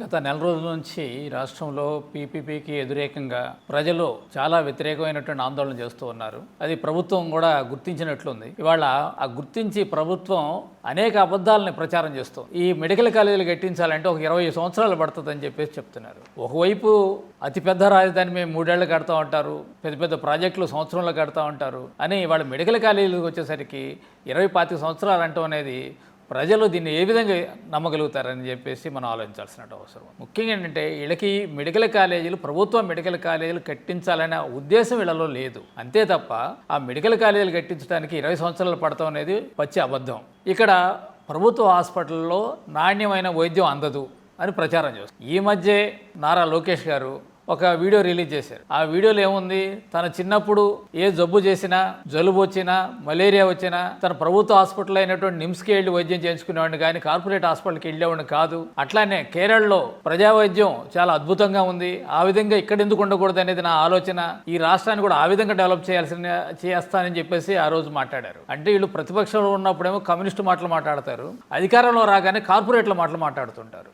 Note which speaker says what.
Speaker 1: గత నెల రోజుల నుంచి రాష్ట్రంలో పీపీపీకి వ్యతిరేకంగా ప్రజలు చాలా వ్యతిరేకమైనటువంటి ఆందోళన చేస్తూ ఉన్నారు. అది ప్రభుత్వం కూడా గుర్తించినట్లుంది. ఇవాళ ఆ గుర్తించి ప్రభుత్వం అనేక అబద్ధాలని ప్రచారం చేస్తుంది ఈ మెడికల్ కాలేజీలు కట్టించాలంటే ఒక ఇరవై సంవత్సరాలు పడుతుందని చెప్పేసి చెప్తున్నారు. ఒకవైపు అతిపెద్ద రాజధాని మేము మూడేళ్ళు కడతా ఉంటారు పెద్ద పెద్ద ప్రాజెక్టులు సంవత్సరంలో కడతా ఉంటారు అని వాళ్ళ మెడికల్ కాలేజీలకు వచ్చేసరికి ఇరవై పాతిక సంవత్సరాలు అంటం అనేది ప్రజలు దీన్ని ఏ విధంగా నమ్మగలుగుతారని చెప్పేసి మనం ఆలోచించాల్సిన అవసరం. ముఖ్యంగా ఏంటంటే వీళ్ళకి మెడికల్ కాలేజీలు ప్రభుత్వ మెడికల్ కాలేజీలు కట్టించాలనే ఉద్దేశం వీళ్ళలో లేదు. అంతే తప్ప ఆ మెడికల్ కాలేజీలు కట్టించడానికి ఇరవై సంవత్సరాలు పడతాం అనేది పచ్చి అబద్ధం. ఇక్కడ ప్రభుత్వ హాస్పిటల్లో నాణ్యమైన వైద్యం అందదు అని ప్రచారం చేస్తారు ఈ మధ్య నారా లోకేష్ గారు ఒక వీడియో రిలీజ్ చేశారు. ఆ వీడియోలో ఏముంది? తన చిన్నప్పుడు ఏ జబ్బు చేసినా జలుబు వచ్చినా మలేరియా వచ్చినా తన ప్రభుత్వ హాస్పిటల్ అయినటువంటి నిమ్స్కి వెళ్ళి వైద్యం చేయించుకునేవాడిని కానీ కార్పొరేట్ హాస్పిటల్కి వెళ్ళేవాడిని కాదు. అట్లానే కేరళలో ప్రజా వైద్యం చాలా అద్భుతంగా ఉంది. ఆ విధంగా ఇక్కడ ఎందుకు ఉండకూడదు అనేది నా ఆలోచన. ఈ రాష్ట్రాన్ని కూడా ఆ విధంగా డెవలప్ చేయాల్సిన చేస్తానని చెప్పేసి ఆ రోజు మాట్లాడారు. అంటే వీళ్ళు ప్రతిపక్షంలో ఉన్నప్పుడేమో కమ్యూనిస్టు మాటలు మాట్లాడతారు. అధికారంలో రాగానే కార్పొరేట్ల మాటలు మాట్లాడుతుంటారు.